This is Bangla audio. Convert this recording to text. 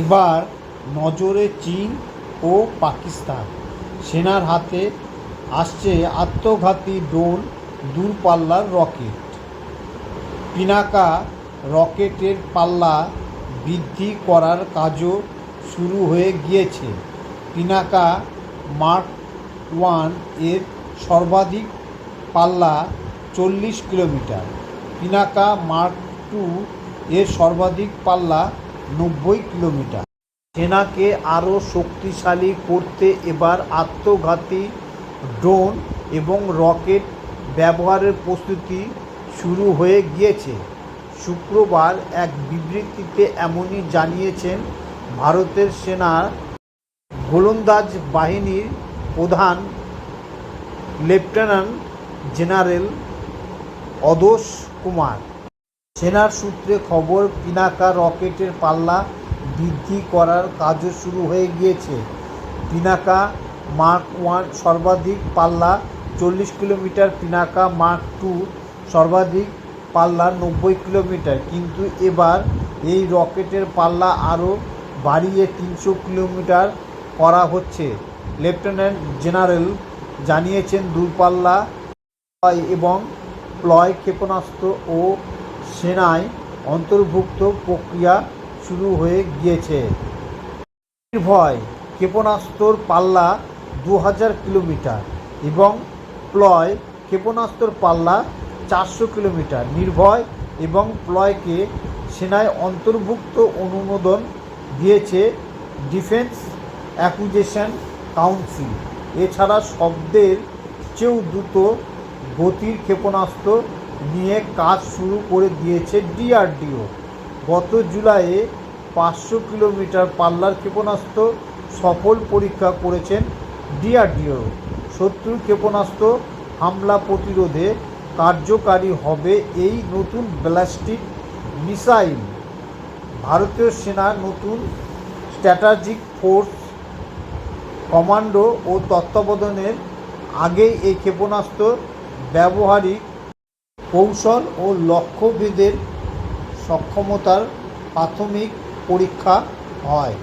এবার নজরে চীন ও পাকিস্তান। সেনার হাতে আসছে আত্মঘাতী ড্রোন, দূরপাল্লার রকেট। পিনাকা রকেটের পাল্লা বৃদ্ধি করার কাজও শুরু হয়ে গিয়েছে। পিনাকা মার্ক ওয়ানের সর্বাধিক পাল্লা চল্লিশ কিলোমিটার। পিনাকা মার্ক টু এর সর্বাধিক পাল্লা নব্বই কিলোমিটার। সেনাকে আরও শক্তিশালী করতে এবার আত্মঘাতী ড্রোন এবং রকেট ব্যবহারের প্রস্তুতি শুরু হয়ে গিয়েছে। শুক্রবার এক বিবৃতিতে এমনই জানিয়েছেন ভারতের সেনার গোলন্দাজ বাহিনীর প্রধান লেফটেন্যান্ট জেনারেল অদোষ কুমার। সেনার সূত্রে খবর, পিনাকা রকেটের পাল্লা বৃদ্ধি করার কাজও শুরু হয়ে গিয়েছে। পিনাকা মার্ক ওয়ান সর্বাধিক পাল্লা, চল্লিশ কিলোমিটার পিনাকা মার্ক টু সর্বাধিক পাল্লা, নব্বই কিলোমিটার। কিন্তু এবার এই রকেটের পাল্লা আরও বাড়িয়ে তিনশো কিলোমিটার করা হচ্ছে। লেফটেন্যান্ট জেনারেল জানিয়েছেন দূরপাল্লা এবং প্লয় ক্ষেপণাস্ত্র ও সেনায় অন্তর্ভুক্ত প্রক্রিয়া শুরু হয়ে গিয়েছে। নির্ভয় ক্ষেপণাস্ত্রর পাল্লা দু হাজার কিলোমিটার এবং প্লয় ক্ষেপণাস্ত্রর পাল্লা চারশো কিলোমিটার। নির্ভয় এবং প্লয়কে সেনায় অন্তর্ভুক্ত অনুমোদন দিয়েছে ডিফেন্স অ্যাকুজেশন কাউন্সিল। এছাড়া শব্দের চেয়েও দ্রুত গতির ক্ষেপণাস্ত্র নিয়ে কাজ শুরু করে দিয়েছে ডিআরডিও। গত জুলাইয়ে পাঁচশো কিলোমিটার পাল্লার ক্ষেপণাস্ত্র সফল পরীক্ষা করেছেন ডিআরডিও। শত্রু ক্ষেপণাস্ত্র হামলা প্রতিরোধে কার্যকারী হবে এই নতুন ব্যালাস্টিক মিসাইল। ভারতীয় সেনা নতুন স্ট্র্যাটাজিক ফোর্স কমান্ডো ও তত্ত্বাবধানের আগেই এই ক্ষেপণাস্ত্র ব্যবহারিক কৌশল ও লক্ষ্যভেদের সক্ষমতার প্রাথমিক পরীক্ষা হয়।